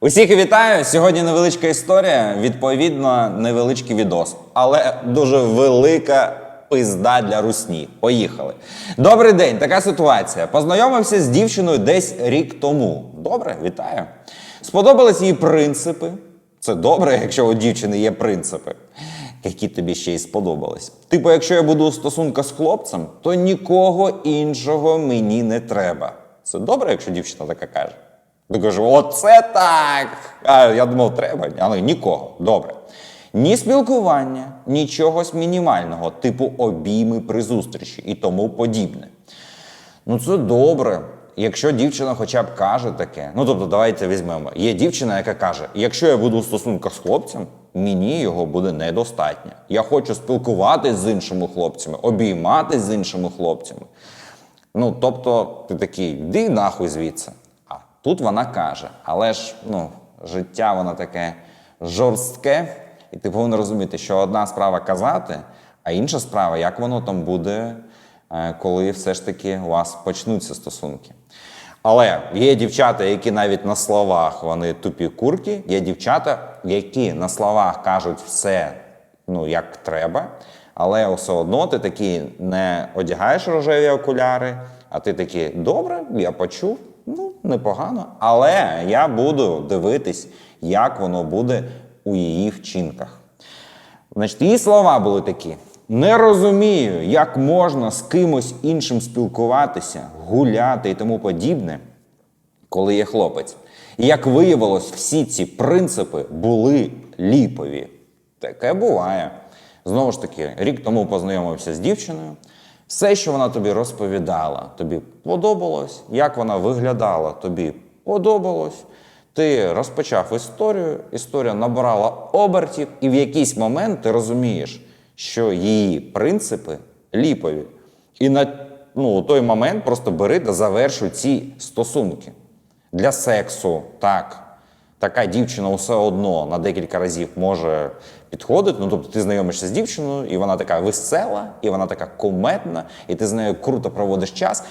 Усіх вітаю! Сьогодні невеличка історія, відповідно, невеличкий відос, але дуже велика пизда для русні. Поїхали. Добрий день, така ситуація. Познайомився з дівчиною десь рік тому. Добре, вітаю. Сподобались її принципи. Це добре, якщо у дівчини є принципи. Які тобі ще й сподобались. Типу, якщо я буду у стосунках з хлопцем, то нікого іншого мені не треба. Це добре, якщо дівчина така каже. Ти кажу, оце так. А я думав, треба, але нікого. Добре. Ні спілкування, нічогось мінімального, типу обійми при зустрічі і тому подібне. Ну, це добре. Якщо дівчина хоча б каже таке. Ну тобто, давайте візьмемо. Є дівчина, яка каже: якщо я буду у стосунках з хлопцем, мені його буде недостатньо. Я хочу спілкуватись з іншими хлопцями, обійматись з іншими хлопцями. Ну, тобто, ти такий, йди нахуй звідси. Тут вона каже, але ж ну, життя воно таке жорстке, і ти повинен розуміти, що одна справа казати, а інша справа, як воно там буде, е, коли все ж таки у вас почнуться стосунки. Але є дівчата, які навіть на словах вони тупі курки, є дівчата, які на словах кажуть все ну, як треба, але все одно ти такі не одягаєш рожеві окуляри, а ти такий, добре, я почув, ну, непогано. Але я буду дивитись, як воно буде у її вчинках. Значить, її слова були такі: не розумію, як можна з кимось іншим спілкуватися, гуляти і тому подібне, коли є хлопець. І як виявилось, всі ці принципи були ліпові. Таке буває. Знову ж таки, рік тому познайомився з дівчиною. Все, що вона тобі розповідала, тобі подобалось, як вона виглядала, тобі подобалось. Ти розпочав історію, історія набирала обертів, і в якийсь момент ти розумієш, що її принципи ліпові. І на ну, у той момент просто бери та завершуй ці стосунки. Для сексу, так. Така дівчина все одно на декілька разів може підходити. Ну, тобто ти знайомишся з дівчиною, і вона така весела, і вона така кумедна, і ти з нею круто проводиш час.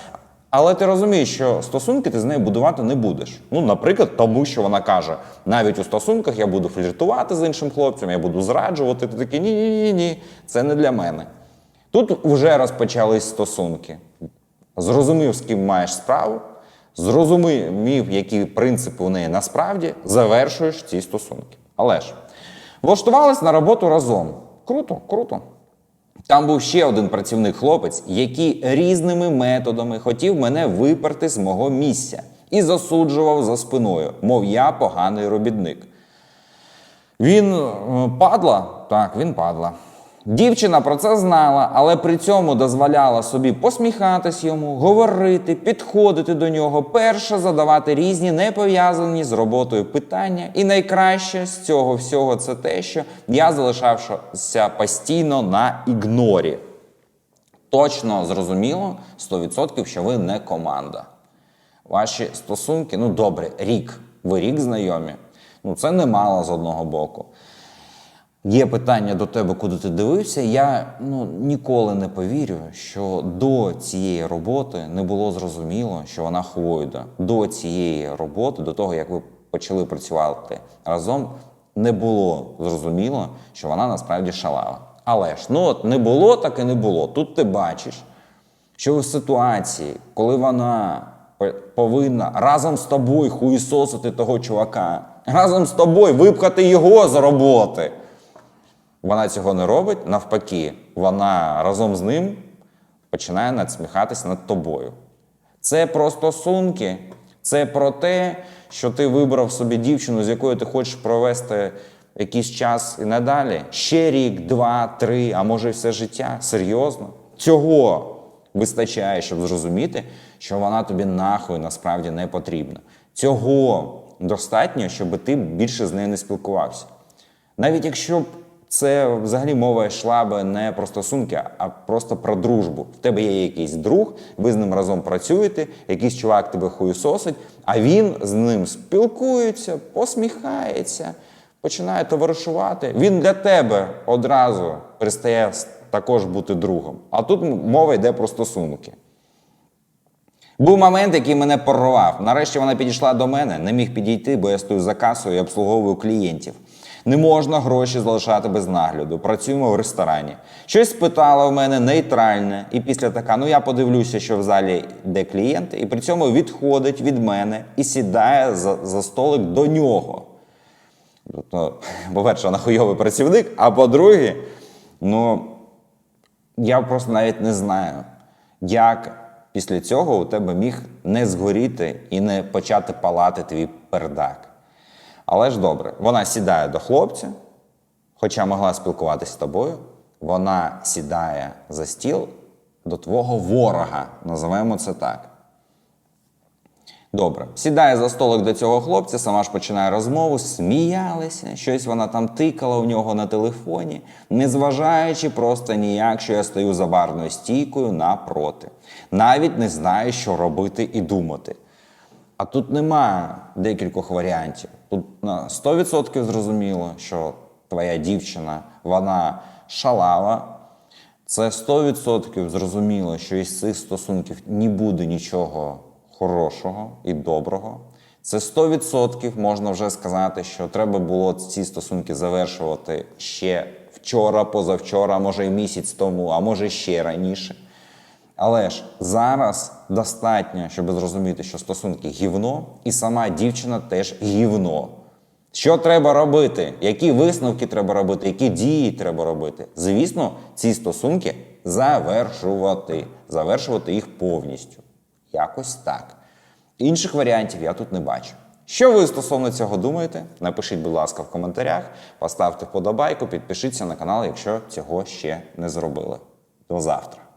Але ти розумієш, що стосунки ти з нею будувати не будеш. Ну, наприклад, тому що вона каже: навіть у стосунках я буду фліртувати з іншим хлопцем, я буду зраджувати. Ти такий ні, ні, ні, ні, це не для мене. Тут вже розпочались стосунки. Зрозумів, з ким маєш справу, зрозумів, які принципи у неї насправді, завершуєш ці стосунки. Але ж влаштувались на роботу разом. Круто, круто. Там був ще один працівник хлопець, який різними методами хотів мене виперти з мого місця і засуджував за спиною, мов я поганий робітник. Він е, падла? Так, він падла. Дівчина про це знала, але при цьому дозволяла собі посміхатись йому, говорити, підходити до нього, перше задавати різні не пов'язані з роботою питання. І найкраще з цього всього це те, що я залишався постійно на ігнорі. Точно зрозуміло 100%, що ви не команда. Ваші стосунки, ну добре, рік. Ви рік знайомі. Ну це немало з одного боку. Є питання до тебе, куди ти дивився. Я ну, ніколи не повірю, що до цієї роботи не було зрозуміло, що вона хвойда. До цієї роботи, до того, як ви почали працювати разом, не було зрозуміло, що вона насправді шалава. Але ж ну от не було, так і не було. Тут ти бачиш, що в ситуації, коли вона повинна разом з тобою хуїсосити того чувака, разом з тобою випхати його з роботи. Вона цього не робить, навпаки, вона разом з ним починає надсміхатися над тобою. Це про стосунки, це про те, що ти вибрав собі дівчину, з якою ти хочеш провести якийсь час і надалі. Ще рік, два, три, а може все життя. Серйозно. Цього вистачає, щоб зрозуміти, що вона тобі нахуй насправді не потрібна. Цього достатньо, щоб ти більше з нею не спілкувався. Навіть якщо б це взагалі мова йшла би не про стосунки, а просто про дружбу. В тебе є якийсь друг, ви з ним разом працюєте, якийсь чувак тебе хуєсосить, а він з ним спілкується, посміхається, починає товаришувати. Він для тебе одразу перестає також бути другом. А тут мова йде про стосунки. Був момент, який мене порвав. Нарешті вона підійшла до мене, не міг підійти, бо я стою за касою і обслуговую клієнтів. Не можна гроші залишати без нагляду. Працюємо в ресторані. Щось спитала в мене нейтральне, і після така, ну я подивлюся, що в залі де клієнт, і при цьому відходить від мене і сідає за, за столик до нього. Тобто, по-перше, вона хуйовий працівник, а по-друге, ну я просто навіть не знаю, як після цього у тебе міг не згоріти і не почати палати твій пердак. Але ж добре, вона сідає до хлопця, хоча могла спілкуватися з тобою, вона сідає за стіл до твого ворога, називаємо це так. Добре, сідає за столик до цього хлопця, сама ж починає розмову, сміялися, щось вона там тикала в нього на телефоні, не зважаючи просто ніяк, що я стою за барною стійкою напроти. Навіть не знаю, що робити і думати. А тут немає декількох варіантів. Тут на 100% зрозуміло, що твоя дівчина, вона шалава. Це 100% зрозуміло, що із цих стосунків не буде нічого хорошого і доброго. Це 100% можна вже сказати, що треба було ці стосунки завершувати ще вчора, позавчора, може і місяць тому, а може ще раніше. Але ж зараз достатньо, щоб зрозуміти, що стосунки гівно, і сама дівчина теж гівно. Що треба робити? Які висновки треба робити, які дії треба робити? Звісно, ці стосунки завершувати, завершувати їх повністю. Якось так. Інших варіантів я тут не бачу. Що ви стосовно цього думаєте? Напишіть, будь ласка, в коментарях, поставте вподобайку, підпишіться на канал, якщо цього ще не зробили. До завтра.